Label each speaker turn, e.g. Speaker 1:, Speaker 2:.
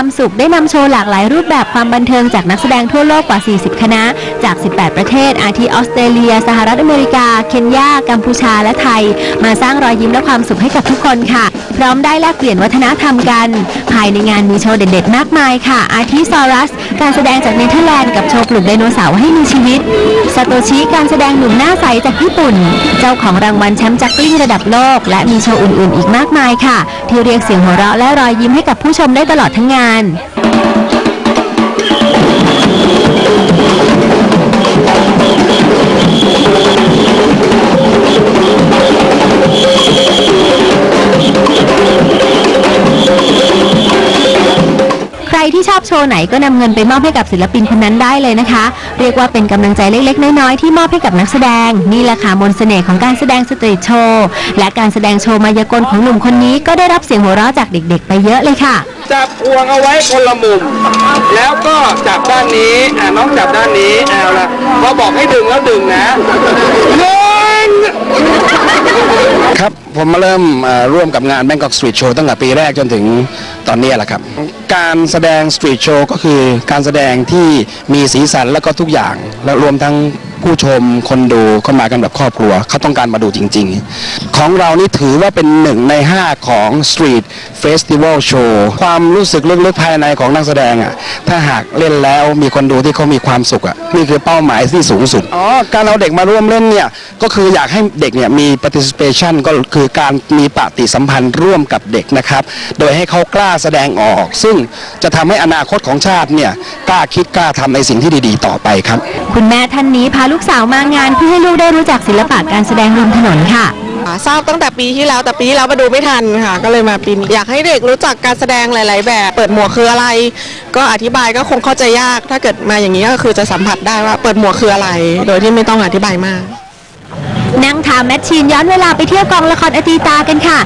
Speaker 1: ความสุขได้นำโชว์หลากหลายรูปแบบความบันเทิงจากนักแสดงทั่วโลกกว่า 40 คณะ จาก 18 ประเทศ อาทิออสเตรเลีย สหรัฐอเมริกา เคนยา กัมพูชา และไทย มาสร้างรอยยิ้มและความสุขให้กับทุกคนค่ะ พร้อมได้แลกเปลี่ยนวัฒนธรรมกัน ภายในงานมีโชว์เด็ดๆ มากมายค่ะ อาทิซอรัส การแสดงจากเนเธอร์แลนด์กับโชว์ปลุกไดโนเสาร์ให้มีชีวิตซาโตชิการแสดงหนุ่มหน้าใสจากญี่ปุ่น เจ้าของรางวัลแชมป์จักกลิ้งระดับโลก และมีโชว์อื่นๆ อีกมากมายค่ะ ที่เรียกเสียงหัวเราะและรอยยิ้มให้กับผู้ชมได้ตลอดทั้งงานาน ที่ชอบโชว์ไหนก็นำเงินไปมอบให้กับศิลปินคนนั้นได้เลยนะคะ เรียกว่าเป็นกำลังใจเล็กๆ น้อยๆที่มอบให้กับนักแสดง นี่แหละค่ะมนต์เสน่ห์ของการแสดงสตรีทโชว์และการแสดงโชว์มายากลของหนุ่มคนนี้ก็ได้รับเสียงหัวเราะจากเด็ก ๆ ไปเยอะเลยค่ะ
Speaker 2: จับพวงเอาไว้คนละมุม แล้วก็จับด้านนี้อ่าน้องจับด้านนี้เอาละพอบอกให้ดึงแล้วดึงนะหนึ่ง
Speaker 3: ครับ ผมมาเริ่มร่วมกับงาน Bangkok Street Show ตั้งแต่ปีแรกจนถึงตอนนี้แหละครับ การแสดงสตรีทโชว์ก็คือการแสดงที่มีสีสันแล้วก็ทุกอย่าง และรวมทั้งผู้ชมคนดูเข้ามากันแบบครอบครัว เขาต้องการมาดูจริง ๆ ของเรานี่ถือว่าเป็นหนึ่งใน 5 ของ Street Festival Show ความรู้สึกลึกๆภายในของนักแสดงอะถ้าหากเล่นแล้วมีคนดูที่เขามีความสุขอะนี่คือเป้าหมายที่สูงสุดอ๋อการเอาเด็กมาร่วมเล่นเนี่ย ก็คืออยากให้เด็กเนี่ยมี participation ก็คือการมีปฏิสัมพันธ์ร่วมกับเด็กนะครับ โดยให้เขากล้าแสดงออก ซึ่งจะทำให้อนาคตของชาติเนี่ยกล้าคิดกล้าทำในสิ่งที่ดีๆ ต่อไปครับ
Speaker 1: คุณแม่ท่านนี้พาลูกสาวมางานเพื่อให้ลูกได้รู้จักศิลปะการแสดงริมถนนค่ะ
Speaker 4: อ่าทราบตั้งแต่ปีที่แล้วแต่ปีที่แล้วมาดูไม่ทันค่ะ ก็เลยมาปีนี้อยากให้เด็กรู้จักการแสดงหลาย ๆ แบบ เปิดหมวกคืออะไร ก็อธิบายก็คงเข้าใจยาก ถ้าเกิดมาอย่างนี้ก็คือจะสัมผัสได้ว่าเปิดหมวกคืออะไร โดยที่ไม่ต้องอธิบายมาก
Speaker 1: นั่งทาแมชชีนย้อนเวลาไปเที่ยวกองละครอตีตากันค่ะ